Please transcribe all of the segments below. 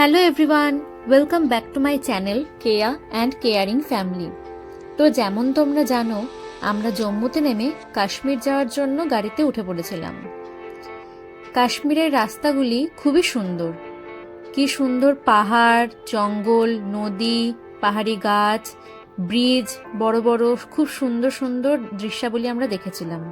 Hello everyone welcome back to my channel Keya and caring family তো যেমন তোমরা জানো, আমরা জম্মুতে নেমে কাশ্মীর যাওয়ার জন্য গাড়িতে উঠে পড়েছিলাম। কাশ্মীরের রাস্তাগুলি খুবই সুন্দর। কি সুন্দর পাহাড়, জঙ্গল, নদী, পাহাড়ি গাছ, ব্রিজ, বড় বড়, খুব সুন্দর সুন্দর দৃশ্যাবলী আমরা দেখেছিলাম।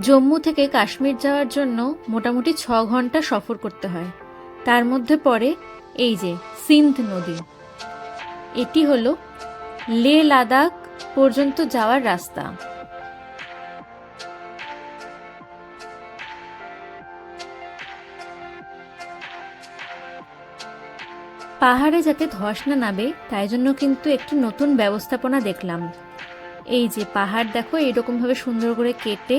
জম্মু থেকে কাশ্মীর যাওয়ার জন্য মোটামুটি ছ ঘণ্টা সফর করতে হয়। তার মধ্যে পড়ে এই যে সিন্ধ নদী। এটি হলো লে লাদাখ পর্যন্ত যাওয়ার রাস্তা। পাহাড়ে যাতে ধস না নামে, তাই জন্য কিন্তু একটি নতুন ব্যবস্থাপনা দেখলাম। এই যে পাহাড়, দেখো এরকমভাবে সুন্দর করে কেটে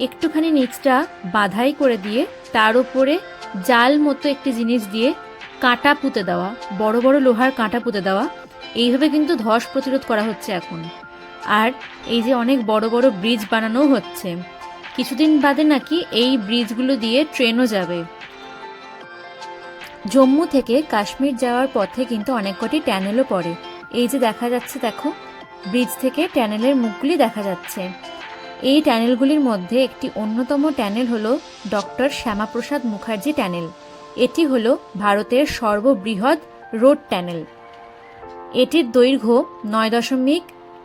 একটুখানি নিচটা বাধাই করে দিয়ে তার উপরে জাল মতো একটি জিনিস দিয়ে কাঁটা পুঁতে দেওয়া, বড় বড় লোহার কাঁটা পুঁতে দেওয়া, এইভাবে কিন্তু ধস প্রতিরোধ করা হচ্ছে এখন। আর এই যে অনেক বড় বড় ব্রিজ বানানোও হচ্ছে। কিছুদিন বাদে নাকি এই ব্রিজগুলো দিয়ে ট্রেনও যাবে। জম্মু থেকে কাশ্মীর যাওয়ার পথে কিন্তু অনেক কটি ট্যানেলও পড়ে। এই যে দেখা যাচ্ছে, দেখো, ব্রিজ থেকে ট্যানেলের মুখগুলি দেখা যাচ্ছে। এই ট্যানেলগুলির মধ্যে একটি অন্যতম ট্যানেল হল ডক্টর শ্যামাপ্রসাদ মুখার্জি ট্যানেল। এটি হল ভারতের সর্ববৃহৎ রোড ট্যানেল। এটির দৈর্ঘ্য নয় দশমিক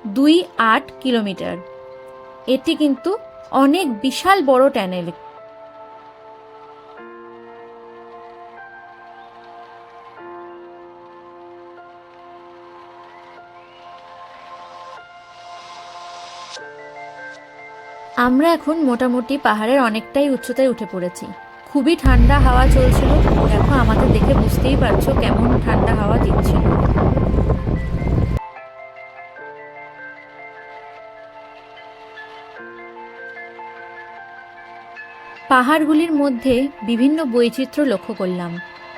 দুই আট কিলোমিটার। এটি কিন্তু অনেক বিশাল বড় ট্যানেল। আমরা এখন মোটামুটি পাহাড়ের অনেকটাই উচ্চতায় উঠে পড়েছি। খুবই ঠান্ডা হাওয়া চলছিল। দেখো, আমাদের দেখে বুঝতেই পারছ কেমন ঠান্ডা হাওয়া দিচ্ছিল পাহাড়গুলির মধ্যে বিভিন্ন বৈচিত্র্য লক্ষ্য করলাম।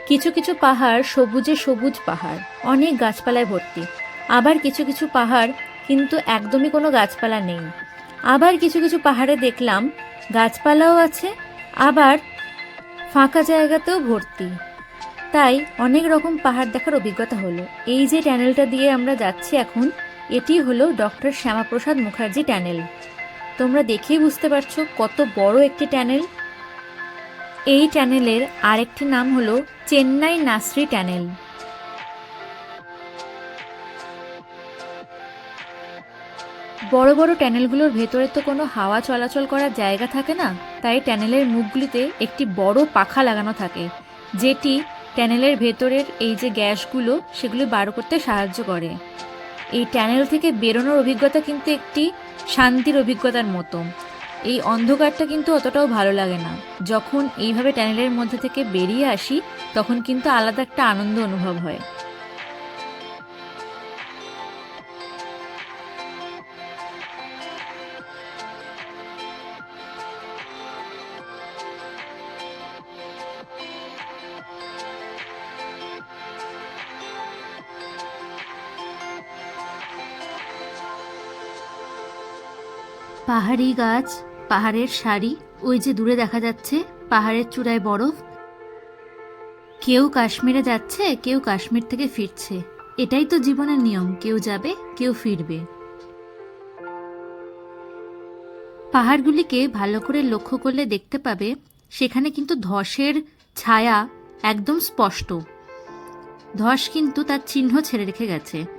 কিছু কিছু পাহাড় সবুজে সবুজ পাহাড়, অনেক গাছপালায় ভর্তি। আবার কিছু কিছু পাহাড় কিন্তু একদমই কোনো গাছপালা নেই। আবার কিছু কিছু পাহাড়ে দেখলাম, গাছপালাও আছে, আবার ফাঁকা জায়গাতেও ভর্তি। তাই অনেক রকম পাহাড় দেখার অভিজ্ঞতা হলো। এই যে ট্যানেলটা দিয়ে আমরা যাচ্ছি এখন, এটি হলো ডক্টর শ্যামাপ্রসাদ মুখার্জি ট্যানেল তোমরা দেখেই বুঝতে পারছ কত বড় একটি ট্যানেল এই ট্যানেলের আরেকটি নাম হলো চেন্নাই নাসরি ট্যানেল বড় বড় ট্যানেলগুলোর ভেতরে তো কোনো হাওয়া চলাচল করার জায়গা থাকে না, তাই ট্যানেলের মুখগুলিতে একটি বড় পাখা লাগানো থাকে, যেটি ট্যানেলের ভেতরের এই যে গ্যাসগুলো, সেগুলো বার করতে সাহায্য করে। এই ট্যানেল থেকে বেরোনোর অভিজ্ঞতা কিন্তু একটি শান্তির অভিজ্ঞতার মতো। এই অন্ধকারটা কিন্তু অতটাও ভালো লাগে না। যখন এইভাবে ট্যানেলের মধ্যে থেকে বেরিয়ে আসি, তখন কিন্তু আলাদা একটা আনন্দ অনুভব হয়। পাহাড়ি গাছ, পাহাড়ের শাড়ি ওই যে দূরে দেখা যাচ্ছে, পাহাড়ের চূড়ায় বরফ। কেউ কাশ্মীরে যাচ্ছে, কেউ কাশ্মীর থেকে ফিরছে। এটাই তো জীবনের নিয়ম, কেউ যাবে, কেউ ফিরবে। পাহাড়গুলিকে ভালো করে লক্ষ্য করলে দেখতে পাবে, সেখানে কিন্তু ধসের ছায়া একদম স্পষ্ট। ধস কিন্তু তার চিহ্ন ছেড়ে রেখে গেছে।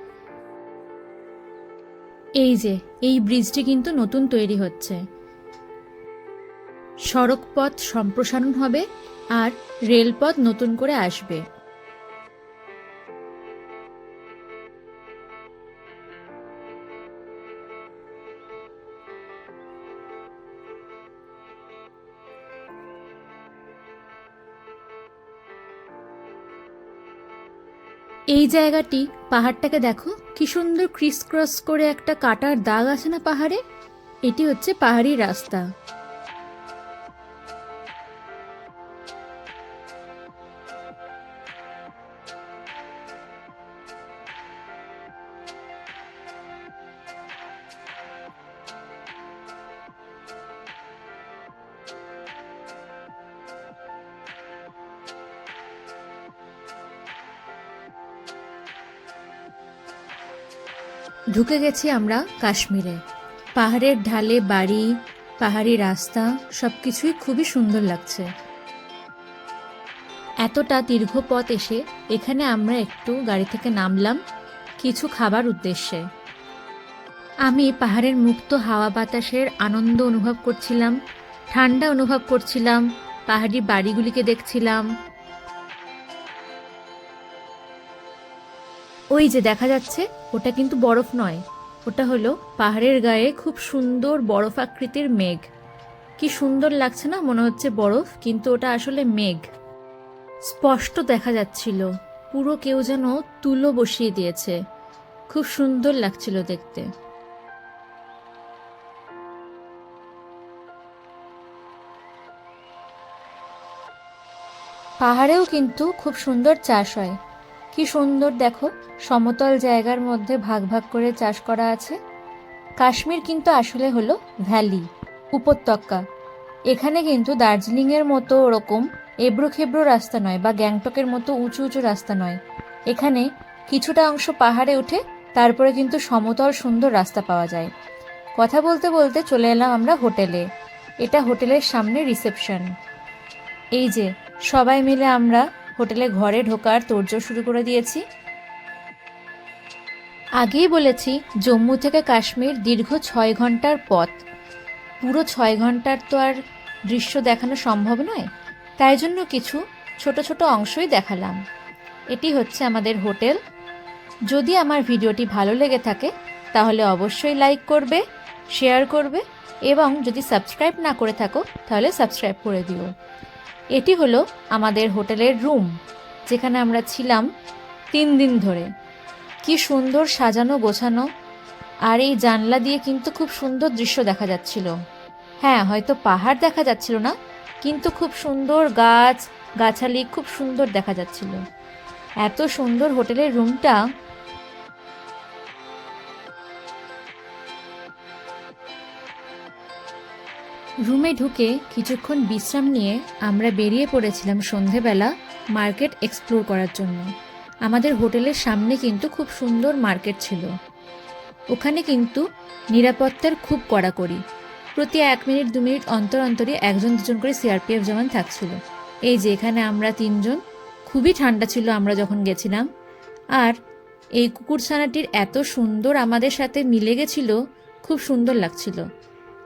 এই যে, এই ব্রিজটি কিন্তু নতুন তৈরি হচ্ছে। সড়কপথ সম্প্রসারণ হবে আর রেলপথ নতুন করে আসবে। এই জায়গাটি, পাহাড়টাকে দেখো, কি সুন্দর ক্রিস ক্রস করে একটা কাটার দাগ আছে না পাহাড়ে? এটি হচ্ছে পাহাড়ি রাস্তা। ঢুকে গেছি আমরা কাশ্মীরে। পাহাড়ের ঢালে বাড়ি, পাহাড়ি রাস্তা সব কিছুই খুবই সুন্দর লাগছে। এতটা দীর্ঘ পথ এসে এখানে আমরা একটু গাড়ি থেকে নামলাম কিছু খাবার উদ্দেশ্যে। আমি পাহাড়ের মুক্ত হাওয়া বাতাসের আনন্দ অনুভব করছিলাম, ঠান্ডা অনুভব করছিলাম, পাহাড়ি বাড়িগুলিকে দেখছিলাম ওই যে দেখা যাচ্ছে, ওটা কিন্তু বরফ নয়। ওটা হলো পাহাড়ের গায়ে খুব সুন্দর বরফ আকৃতির মেঘ। কি সুন্দর লাগছে না? মনে হচ্ছে বরফ, কিন্তু ওটা আসলে মেঘ। স্পষ্ট দেখা যাচ্ছিল, পুরো কেউ যেন তুলো বসিয়ে দিয়েছে। খুব সুন্দর লাগছিল দেখতে। পাহাড়েও কিন্তু খুব সুন্দর চাষ হয়। কি সুন্দর দেখো, সমতল জায়গার মধ্যে ভাগ ভাগ করে চাষ করা আছে। কাশ্মীর কিন্তু আসলে হলো ভ্যালি, উপত্যকা। এখানে কিন্তু দার্জিলিংয়ের মতো ওরকম এবড়ো খেবড়ো রাস্তা নয় বা গ্যাংটকের মতো উঁচু উঁচু রাস্তা নয়। এখানে কিছুটা অংশ পাহাড়ে উঠে তারপরে কিন্তু সমতল সুন্দর রাস্তা পাওয়া যায়। কথা বলতে বলতে চলে এলাম আমরা হোটেলে। এটা হোটেলের সামনে রিসেপশন। এই যে, সবাই মিলে আমরা হোটেলে ঘরে ঢোকার তোড়জোড় শুরু করে দিয়েছি। আগেই বলেছি, জম্মু থেকে কাশ্মীর দীর্ঘ ছয় ঘণ্টার পথ। পুরো ছয় ঘণ্টার তো আর দৃশ্য দেখানো সম্ভব নয়। তাই জন্য কিছু ছোট ছোট অংশই দেখালাম। এটি হচ্ছে আমাদের হোটেল। যদি আমার ভিডিওটি ভালো লেগে থাকে, তাহলে অবশ্যই লাইক করবে, শেয়ার করবে এবং যদি সাবস্ক্রাইব না করে থাকো, তাহলে সাবস্ক্রাইব করে দিও। এটি হলো আমাদের হোটেলের রুম, যেখানে আমরা ছিলাম তিন দিন ধরে। কি সুন্দর সাজানো, গোছানো, আর এই জানলা দিয়ে কিন্তু খুব সুন্দর দৃশ্য দেখা যাচ্ছিল। হ্যাঁ হয়তো পাহাড় দেখা যাচ্ছিল না, কিন্তু খুব সুন্দর গাছ, গাছালি খুব সুন্দর দেখা যাচ্ছিল। এত সুন্দর হোটেলের রুমটা রুমে ঢুকে কিছুক্ষণ বিশ্রাম নিয়ে আমরা বেরিয়ে পড়েছিলাম সন্ধেবেলা মার্কেট এক্সপ্লোর করার জন্য। আমাদের হোটেলের সামনে কিন্তু খুব সুন্দর মার্কেট ছিল। ওখানে কিন্তু নিরাপত্তার খুব কড়াকড়ি। প্রতি এক মিনিট, দু মিনিট অন্তর অন্তরে একজন, দুজন করে সিআরপিএফ জওয়ান থাকছিল। এই যে এখানে আমরা তিনজন, খুবই ঠান্ডা ছিল আমরা যখন গেছিলাম। আর এই কুকুরছানাটির এত সুন্দর আমাদের সাথে মিলে গেছিল, খুব সুন্দর লাগছিল।